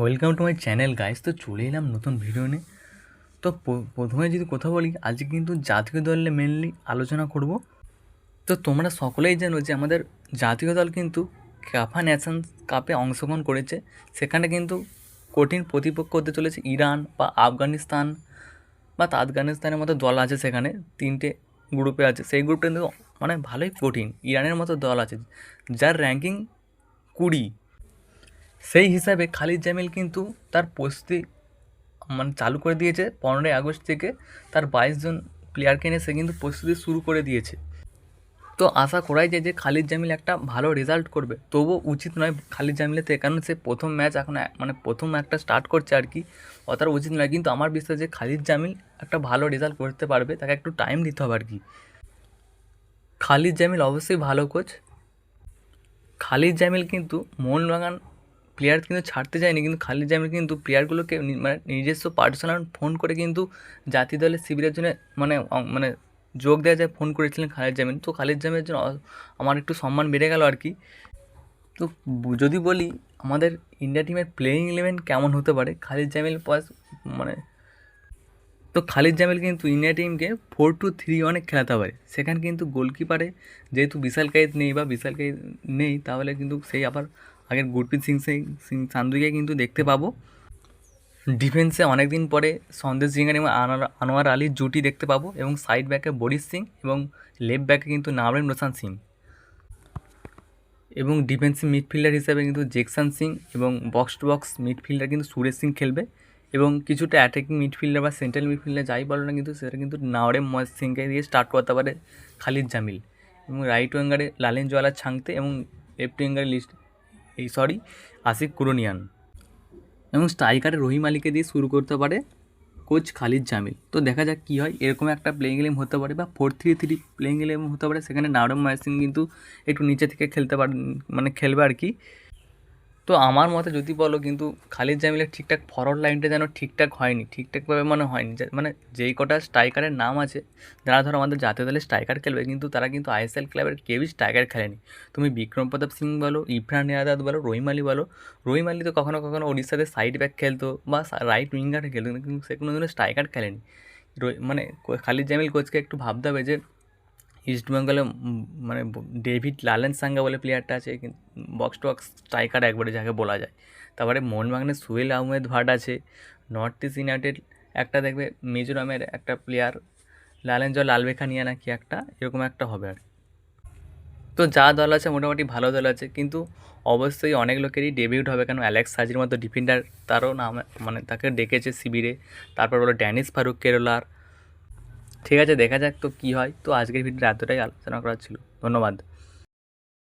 Welcome to my channel guys তো চলে এলাম নতুন ভিডিও নিয়ে। তো প্রথমে যদি কথা বলি, আজকে কিন্তু জাতীয় দলে মেনলি আলোচনা করব। তো তোমরা সকলেই জানো যে আমাদের জাতীয় দল কিন্তু কাফা ন্যাশনস কাপে অংশগ্রহণ করেছে। সেখানে কিন্তু কঠিন প্রতিপক্ষ হতে চলেছে ইরান বা আফগানিস্তান বা আফগানিস্তানের মতো দল আছে সেখানে। তিনটে গ্রুপে আছে। সেই গ্রুপটা কিন্তু মানে ভালোই কঠিন। ইরানের মতো দল আছে। যার র্যাঙ্কিং কুড়ি। সেই হিসাবে খালিদ জামিল কিন্তু তার প্রস্তুতি মানে চালু করে দিয়েছে পনেরোই আগস্ট থেকে। তার বাইশ জন প্লেয়ারকে নিয়ে সে কিন্তু প্রস্তুতি শুরু করে দিয়েছে। তো আশা করাই যায় যে খালিদ জামিল একটা ভালো রেজাল্ট করবে। তবুও উচিত নয় খালিদ জামিলের থেকে, কারণ সে প্রথম ম্যাচ এখন মানে প্রথম একটা স্টার্ট করছে আর কি। অতটা উচিত নয়, কিন্তু আমার বিশ্বাস যে খালিদ জামিল একটা ভালো রেজাল্ট করতে পারবে, তাকে একটু টাইম দিতে হবে আর কি। খালিদ জামিল অবশ্যই ভালো কোচ খালিদ জামিল কিন্তু মোহনবাগান প্লেয়ার কিন্তু ছাড়তে চায়নি কিন্তু খালিদ জামিল কিন্তু প্লেয়ারগুলোকে মানে নিজস্ব পার্সোনাল ফোন করে কিন্তু জাতীয় দলের শিবিরের জন্য মানে মানে যোগ দেওয়া যায় ফোন করেছিলেন খালিদ জামিল তো খালিদ জামিলের জন্য আমার একটু সম্মান বেড়ে গেল আর কি। তো যদি বলি আমাদের ইন্ডিয়া টিমের প্লেয়িং ইলেভেন কেমন হতে পারে? খালিদ জামিল পাস মানে তো খালিদ জামিল কিন্তু ইন্ডিয়া টিমকে ফোর টু থ্রি অনেক খেলাতে পারে সেখানে কিন্তু গোলকিপারে যেহেতু বিশাল কাইত নেই বা বিশাল কাইত নেই, তাহলে কিন্তু সেই আবার আগের গুরপ্রীত সিং সিং সান্ধুকে কিন্তু দেখতে পাবো। ডিফেন্সে অনেক দিন পরে সন্দেশ জিঙ্গার এবং আনোয়ার আলীর জুটি দেখতে পাবো এবং সাইড ব্যাকে বরিশ সিং এবং লেফট ব্যাকে কিন্তু নামরেন রোশান সিং। এবং ডিফেন্সিভ মিডফিল্ডার হিসেবে কিন্তু জেকসান সিং এবং বক্স টু বক্স মিডফিল্ডার কিন্তু সুরেশ সিং খেলবে। এবং কিছুটা অ্যাটাকিং মিডফিল্ডার বা সেন্ট্রাল মিডফিল্ডার যাই বলো না কিন্তু সেটা কিন্তু নাওরে মহেশ সিংকে দিয়ে স্টার্ট করতে পারে খালিদ জামিল। এবং রাইট উইঙ্গারে লালেন জোয়ালা ছাংতে এবং লেফট উইঙ্গারে লিস্ট এই সরি আশিক কুরোনিয়ান এবং স্ট্রাইকারে রহিম আলীকে দিয়ে শুরু করতে পারে কোচ খালিদ জামিল। তো দেখা যাক কী হয়। এরকম একটা প্লেইং গেম হতে পারে বা four three three playing game হতে পারে। সেখানে নারম মায়াসিন কিন্তু একটু নিচে থেকে খেলতে পার মানে খেলবে আর কি। তো আমার মতে যদি বলো কিন্তু খালিদ জামিলের ঠিকঠাক ফরওয়ার্ড লাইনটা যেন ঠিকঠাক হয়নি, ঠিকঠাকভাবে মানে হয়নি। মানে যেই কটা স্ট্রাইকারের নাম আছে, যারা ধরো আমাদের জাতীয় দলে স্ট্রাইকার খেলবে, কিন্তু তারা কিন্তু আইএসএল ক্লাবের কেউই স্ট্রাইকার খেলেনি। তুমি বিক্রম প্রতাপ সিং বলো ইরফান ইয়াদাদ বলো, রহিম আলী বলো, রহিম আলী তো কখনো কখনো ওড়িশাতে সাইড ব্যাক খেলতো বা রাইট উইঙ্গারে খেলতো, কিন্তু সে কোনো দিনও স্ট্রাইকার খেলেনি মানে খালিদ জামিল কোচকে একটু ভাবতে হবে যে ইস্ট বেঙ্গলে মানে ডেভিড লালেন সাঙ্গা বলে প্লেয়ারটা আছে বক্স টু বক্স স্ট্রাইকার একবারে যাকে বলা যায়। তারপরে মোহনবাগানের সুহেল আহমেদ ভাট আছে নর্থ ইস্ট ইউনাইটেড একটা দেখবে মিজোরামের একটা প্লেয়ার লালেন জল লালবেখানিয়া নাকি একটা, এরকম একটা হবে আর তো যা দল আছে মোটামুটি ভালো দল আছে, কিন্তু অবশ্যই অনেক লোকেরই ডেবিউট হবে, কেন অ্যালেক্স সাজির মতো ডিফেন্ডার তারও নাম মানে তাকে ডেকেছে শিবিরে। তারপর বলো ড্যানিস ফারুক কেরলার ঠিক আছে, দেখা যাক তো কী হয়। তো আজকের ভিডিওটা এতটাই। আলোচনা করার ছিল। ধন্যবাদ।